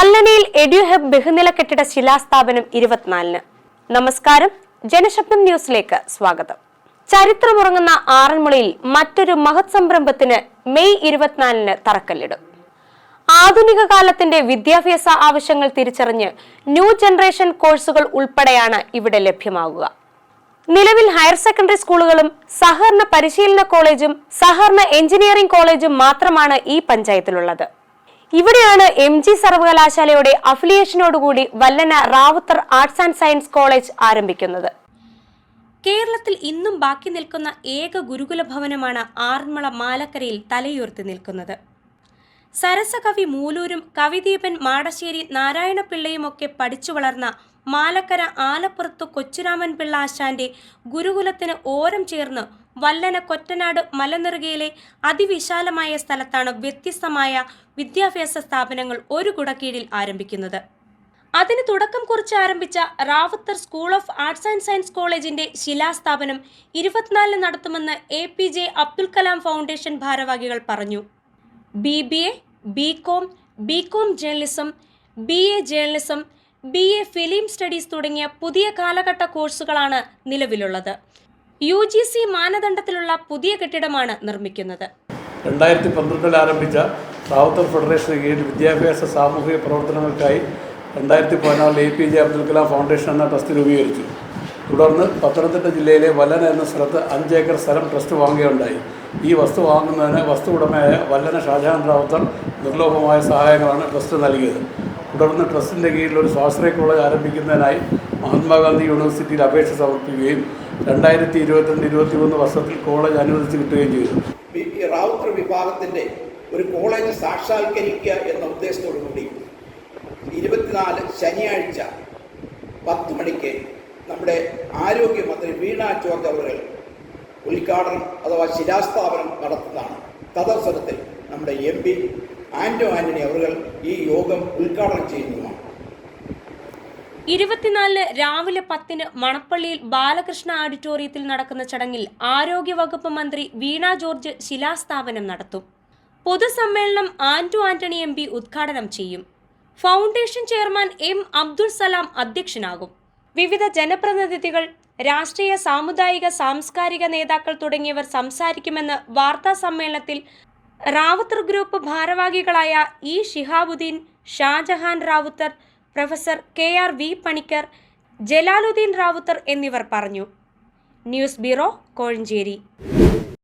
വല്ലനയിൽ എഡ്യൂഹബ് ബഹുനില കെട്ടിട ശിലാസ്ഥാപനം ഇരുപത്തിനാലിന്. നമസ്കാരം. ജനശബ്ദം ന്യൂസിലേക്ക് സ്വാഗതം. ചരിത്രമുറങ്ങുന്ന ആറന്മുളയിൽ മറ്റൊരു മഹത് സംരംഭത്തിന് മെയ് ഇരുപത്തിനാലിന് തറക്കല്ലിടും. ആധുനിക കാലത്തിന്റെ വിദ്യാഭ്യാസ ആവശ്യങ്ങൾ തിരിച്ചറിഞ്ഞ് ന്യൂ ജനറേഷൻ കോഴ്സുകൾ ഉൾപ്പെടെയാണ് ഇവിടെ ലഭ്യമാകുക. നിലവിൽ ഹയർ സെക്കൻഡറി സ്കൂളുകളും സഹകരണ പരിശീലന കോളേജും സഹകരണ എഞ്ചിനീയറിംഗ് കോളേജും മാത്രമാണ് ഈ പഞ്ചായത്തിലുള്ളത്. ഇവിടെയാണ് എം ജി സർവകലാശാലയുടെ അഫിലിയേഷനോടുകൂടി Vallana Ravuthar arts and science college ആരംഭിക്കുന്നത്. കേരളത്തിൽ ഇന്നും ബാക്കി നിൽക്കുന്ന ഏക ഗുരുകുല ഭവനമാണ് ആറന്മുള മാലക്കരയിൽ തലയുയർത്തി നിൽക്കുന്നത്. സരസകവി മൂലൂരും കവിദീപൻ മാടശ്ശേരി നാരായണപിള്ളയുമൊക്കെ പഠിച്ചു വളർന്ന മാലക്കര ആലപ്പുറത്ത് കൊച്ചുരാമൻ പിള്ള ആശാന്റെ ഗുരുകുലത്തിന് ഓരം ചേർന്ന് വല്ലന കൊറ്റനാട് മലനിറുകയിലെ അതിവിശാലമായ സ്ഥലത്താണ് വ്യത്യസ്തമായ വിദ്യാഭ്യാസ സ്ഥാപനങ്ങൾ ഒരു കുടക്കീഴിൽ ആരംഭിക്കുന്നത്. അതിന് തുടക്കം കുറിച്ച് ആരംഭിച്ച Ravuthar school of arts and science കോളേജിന്റെ ശിലാസ്ഥാപനം ഇരുപത്തിനാലിന് നടത്തുമെന്ന് A P J Abdul Kalam foundation ഭാരവാഹികൾ പറഞ്ഞു. B B A B com B com journalism B A journalism B A film studies തുടങ്ങിയ പുതിയ കാലഘട്ട കോഴ്സുകളാണ് നിലവിലുള്ളത്. യു ജി സി മാനദണ്ഡത്തിലുള്ള പുതിയ കെട്ടിടമാണ് നിർമ്മിക്കുന്നത്. രണ്ടായിരത്തി പന്ത്രണ്ടിൽ ആരംഭിച്ച റാവുത്തർ ഫെഡറേഷന് കീഴിൽ വിദ്യാഭ്യാസ സാമൂഹിക പ്രവർത്തനങ്ങൾക്കായി രണ്ടായിരത്തി പതിനാറിൽ A P J Abdul Kalam foundation എന്ന ട്രസ്റ്റ് രൂപീകരിച്ചു തുടർന്ന് പത്തനംതിട്ട ജില്ലയിലെ വല്ലന എന്ന സ്ഥലത്ത് അഞ്ച് ഏക്കർ സ്ഥലം ട്രസ്റ്റ് വാങ്ങുകയുണ്ടായി. ഈ വസ്തു വാങ്ങുന്നതിന് വസ്തു ഉടമയായ വല്ലന ഷാജഹാൻ റാവുത്തർ നിർലോഭമായ സഹായങ്ങളാണ് ട്രസ്റ്റ് നൽകിയത്. തുടർന്ന് ട്രസ്റ്റിന്റെ കീഴിൽ ഒരു സ്വാശ്രയ കോളേജ് ആരംഭിക്കുന്നതിനായി മഹാത്മാഗാന്ധി യൂണിവേഴ്സിറ്റിയിൽ അപേക്ഷ സമർപ്പിക്കുകയും രണ്ടായിരത്തി ഇരുപത്തിരണ്ട് ഇരുപത്തി മൂന്ന് വർഷത്തിൽ കോളേജ് അനുവദിച്ച് കിട്ടുകയും ചെയ്തു. റാവുത്തർ വിഭാഗത്തിന്റെ ഒരു കോളേജ് സാക്ഷാത്കരിക്കുക എന്ന ഉദ്ദേശത്തോടു കൂടി ഇരുപത്തിനാല് ശനിയാഴ്ച പത്ത് മണിക്ക് നമ്മുടെ ആരോഗ്യമന്ത്രി വീണ ജോർജ് അവർ ഉദ്ഘാടനം അഥവാ ശിലാസ്ഥാപനം നടത്തുന്നതാണ്. തദവസരത്തിൽ നമ്മുടെ എം പി ആന്റോ ആന്റണി അവർ ഈ യോഗം ഉദ്ഘാടനം ചെയ്യുന്നതുമാണ് ഇരുപത്തിനാലിന് രാവിലെ പത്തിന് മണപ്പള്ളിയിൽ ബാലകൃഷ്ണ ഓഡിറ്റോറിയത്തിൽ നടക്കുന്ന ചടങ്ങിൽ ആരോഗ്യവകുപ്പ് മന്ത്രി വീണ ജോർജ് ശിലാസ്ഥാപനം നടത്തും. പൊതുസമ്മേളനം ആന്റോ ആന്റണി എം പി ഉദ്ഘാടനം ചെയ്യും. Foundation chairman M Abdul Salam അധ്യക്ഷനാകും. വിവിധ ജനപ്രതിനിധികൾ രാഷ്ട്രീയ സാമുദായിക സാംസ്കാരിക നേതാക്കൾ തുടങ്ങിയവർ സംസാരിക്കുമെന്ന് വാർത്താ സമ്മേളനത്തിൽ റാവുത്തർ ഗ്രൂപ്പ് ഭാരവാഹികളായ E Shihabuddin Shajahan Rawther professor K R V Panicker Jalaluddin Rawther എന്നിവർ പറഞ്ഞു. News bureau Kozhencherry.